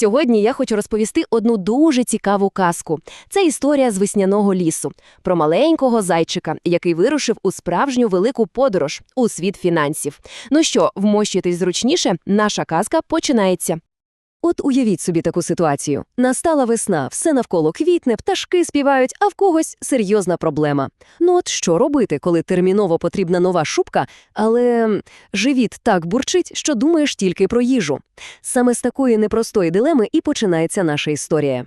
Сьогодні я хочу розповісти одну дуже цікаву казку. Це історія з весняного лісу про маленького зайчика, який вирушив у справжню велику подорож у світ фінансів. Ну що, вмощуйтесь зручніше, наша казка починається. От уявіть собі таку ситуацію. Настала весна, все навколо квітне, пташки співають, а в когось серйозна проблема. Ну от що робити, коли терміново потрібна нова шубка, але живіт так бурчить, що думаєш тільки про їжу. Саме з такої непростої дилеми і починається наша історія.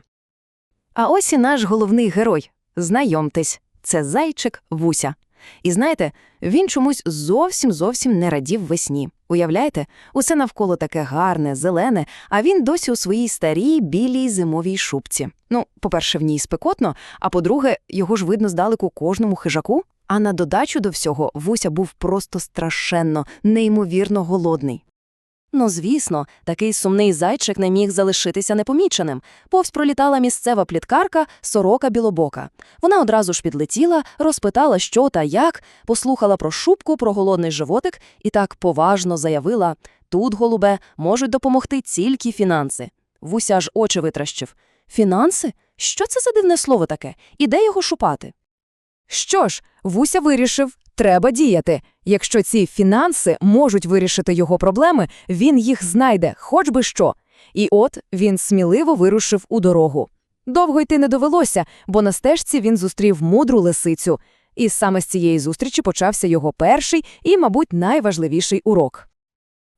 А ось і наш головний герой. Знайомтесь, це зайчик Вуся. І знаєте, він чомусь зовсім зовсім не радів весні. Уявляєте, усе навколо таке гарне, зелене, а він досі у своїй старій білій зимовій шубці. Ну, по-перше, в ній спекотно, а по-друге, його ж видно здалеку кожному хижаку. А на додачу до всього Вуся був просто страшенно, неймовірно голодний. Ну, звісно, такий сумний зайчик не міг залишитися непоміченим. Повз пролітала місцева пліткарка сорока білобока. Вона одразу ж підлетіла, розпитала, що та як, послухала про шубку, про голодний животик і так поважно заявила тут, голубе, можуть допомогти тільки фінанси. Вуся аж очі витращив. Фінанси? Що це за дивне слово таке? І де його шупати? Що ж, Вуся вирішив, треба діяти. Якщо ці фінанси можуть вирішити його проблеми, він їх знайде, хоч би що. І от він сміливо вирушив у дорогу. Довго йти не довелося, бо на стежці він зустрів мудру лисицю. І саме з цієї зустрічі почався його перший і, мабуть, найважливіший урок.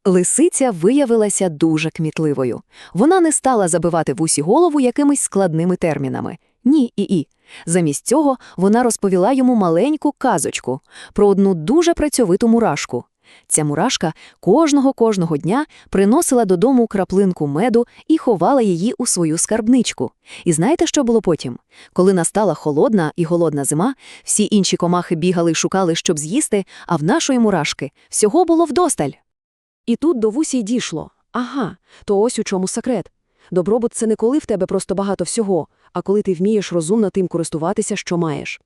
Лисиця виявилася дуже кмітливою. Вона не стала забивати вусі голову якимись складними термінами. Ні і і. Замість цього вона розповіла йому маленьку казочку про одну дуже працьовиту мурашку. Ця мурашка кожного-кожного дня приносила додому краплинку меду і ховала її у свою скарбничку. І знаєте, що було потім? Коли настала холодна і голодна зима, всі інші комахи бігали й шукали, щоб з'їсти, а в нашої мурашки всього було вдосталь. І тут до вусі дійшло. Ага, то ось у чому секрет. Добробут – це не коли в тебе просто багато всього, а коли ти вмієш розумно тим користуватися, що маєш.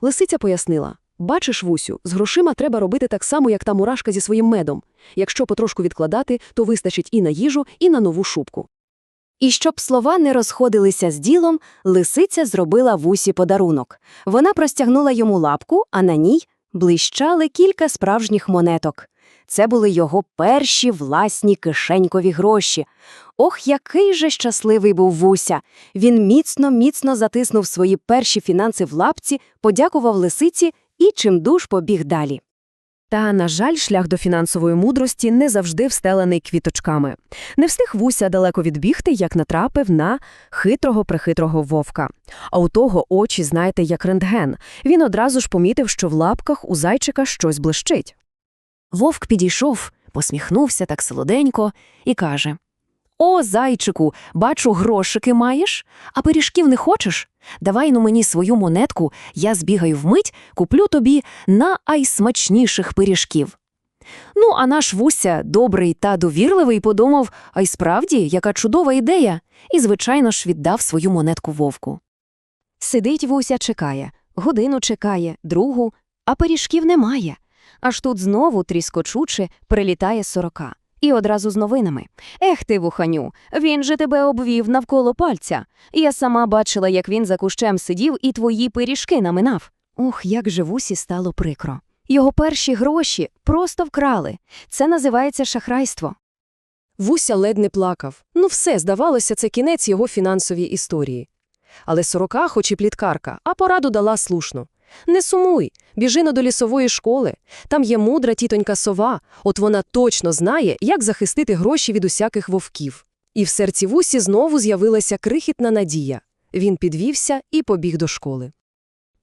Лисиця пояснила. Бачиш, Вусю, з грошима треба робити так само, як та мурашка зі своїм медом. Якщо потрошку відкладати, то вистачить і на їжу, і на нову шубку. І щоб слова не розходилися з ділом, лисиця зробила вусі подарунок. Вона простягнула йому лапку, а на ній блищали кілька справжніх монеток. Це були його перші власні кишенькові гроші. Ох, який же щасливий був Вуся! Він міцно-міцно затиснув свої перші фінанси в лапці, подякував лисиці і чимдуж побіг далі. Та, на жаль, шлях до фінансової мудрості не завжди встелений квіточками. Не встиг Вуся далеко відбігти, як натрапив на хитрого-прихитрого вовка. А у того очі, знаєте, як рентген. Він одразу ж помітив, що в лапках у зайчика щось блищить. Вовк підійшов, посміхнувся так солоденько і каже О, зайчику, бачу, грошики маєш, а пиріжків не хочеш? Давай ну мені свою монетку, я збігаю вмить, куплю тобі на айсмачніших пиріжків. Ну, а наш Вуся, добрий та довірливий, подумав, а й справді, яка чудова ідея, і, звичайно ж, віддав свою монетку вовку. Сидить Вуся, чекає, годину чекає, другу, а пиріжків немає. Аж тут знову тріскочуче прилітає сорока. І одразу з новинами. Ех ти, вуханю, він же тебе обвів навколо пальця. Я сама бачила, як він за кущем сидів і твої пиріжки наминав. Ух, як же Вусі стало прикро. Його перші гроші просто вкрали. Це називається шахрайство. Вуся ледь не плакав. Ну все, здавалося, це кінець його фінансовій історії. Але сорока, хоч і пліткарка, а пораду дала слушно. Не сумуй, біжи на до лісової школи. Там є мудра тітонька сова, от вона точно знає, як захистити гроші від усяких вовків. І в серці Вусі знову з'явилася крихітна надія. Він підвівся і побіг до школи.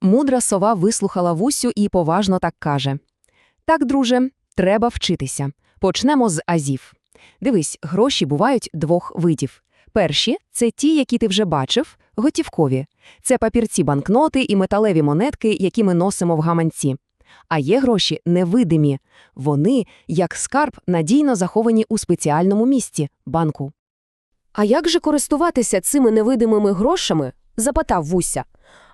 Мудра сова вислухала Вусю і поважно так каже. Так, друже, треба вчитися. Почнемо з азів. Дивись, гроші бувають двох видів. Перші – це ті, які ти вже бачив, готівкові. Це папірці банкноти і металеві монетки, які ми носимо в гаманці. А є гроші невидимі. Вони, як скарб, надійно заховані у спеціальному місці – банку. А як же користуватися цими невидимими грошами? запитав Вуся.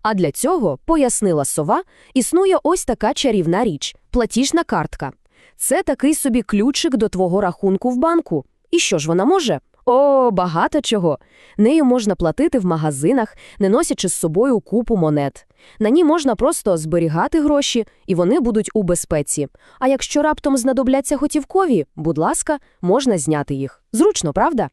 А для цього, пояснила сова, існує ось така чарівна річ платіжна картка. Це такий собі ключик до твого рахунку в банку. І що ж вона може? О, багато чого. Нею можна платити в магазинах, не носячи з собою купу монет. На ній можна просто зберігати гроші, і вони будуть у безпеці. А якщо раптом знадобляться готівкові, будь ласка, можна зняти їх. Зручно, правда?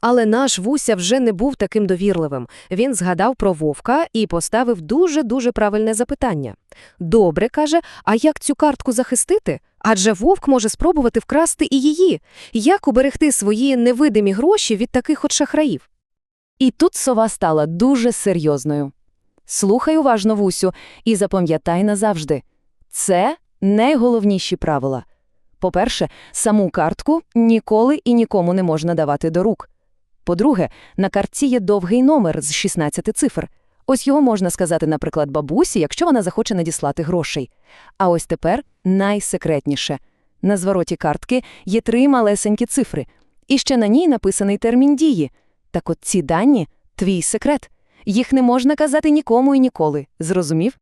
Але наш Вуся вже не був таким довірливим. Він згадав про вовка і поставив дуже-дуже правильне запитання. Добре, каже, а як цю картку захистити? Адже вовк може спробувати вкрасти і її. Як уберегти свої невидимі гроші від таких от шахраїв? І тут сова стала дуже серйозною. Слухай уважно, Вусю, і запам'ятай назавжди. Це найголовніші правила. По-перше, саму картку ніколи і нікому не можна давати до рук. По-друге, на картці є довгий номер з 16 цифр. Ось його можна сказати, наприклад, бабусі, якщо вона захоче надіслати грошей. А ось тепер найсекретніше. На звороті картки є три малесенькі цифри. І ще на ній написаний термін дії. Так от ці дані – твій секрет. Їх не можна казати нікому і ніколи. Зрозумів?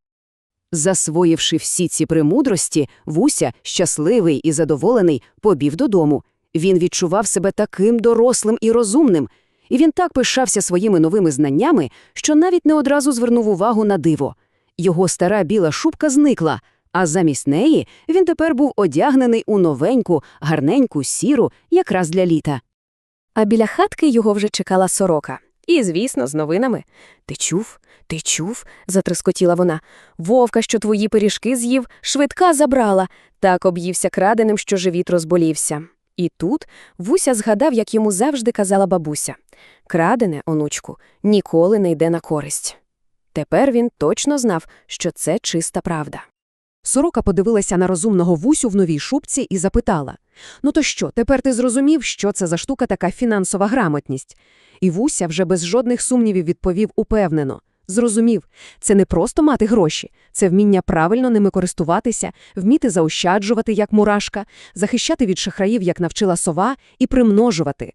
Засвоївши всі ці премудрості, Вуся, щасливий і задоволений, побів додому. Він відчував себе таким дорослим і розумним, і він так пишався своїми новими знаннями, що навіть не одразу звернув увагу на диво. Його стара біла шубка зникла, а замість неї він тепер був одягнений у новеньку, гарненьку сіру, якраз для літа. А біля хатки його вже чекала сорока. І, звісно, з новинами. Ти чув? Ти чув? затрискотіла вона. Вовка, що твої пиріжки з'їв, швидка забрала. Так об'ївся краденим, що живіт розболівся. І тут Вуся згадав, як йому завжди казала бабуся. Крадене, онучку, ніколи не йде на користь. Тепер він точно знав, що це чиста правда. Сорока подивилася на розумного Вусю в новій шубці і запитала. «Ну то що, тепер ти зрозумів, що це за штука така фінансова грамотність?» І Вуся вже без жодних сумнівів відповів упевнено. Зрозумів, це не просто мати гроші, це вміння правильно ними користуватися, вміти заощаджувати, як мурашка, захищати від шахраїв, як навчила сова, і примножувати.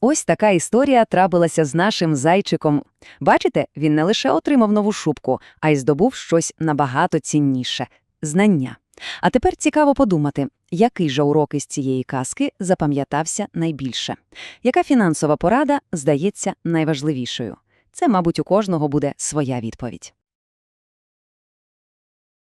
Ось така історія трапилася з нашим зайчиком. Бачите, він не лише отримав нову шубку, а й здобув щось набагато цінніше – знання. А тепер цікаво подумати, який же урок із цієї казки запам'ятався найбільше? Яка фінансова порада здається найважливішою? Це, мабуть, у кожного буде своя відповідь.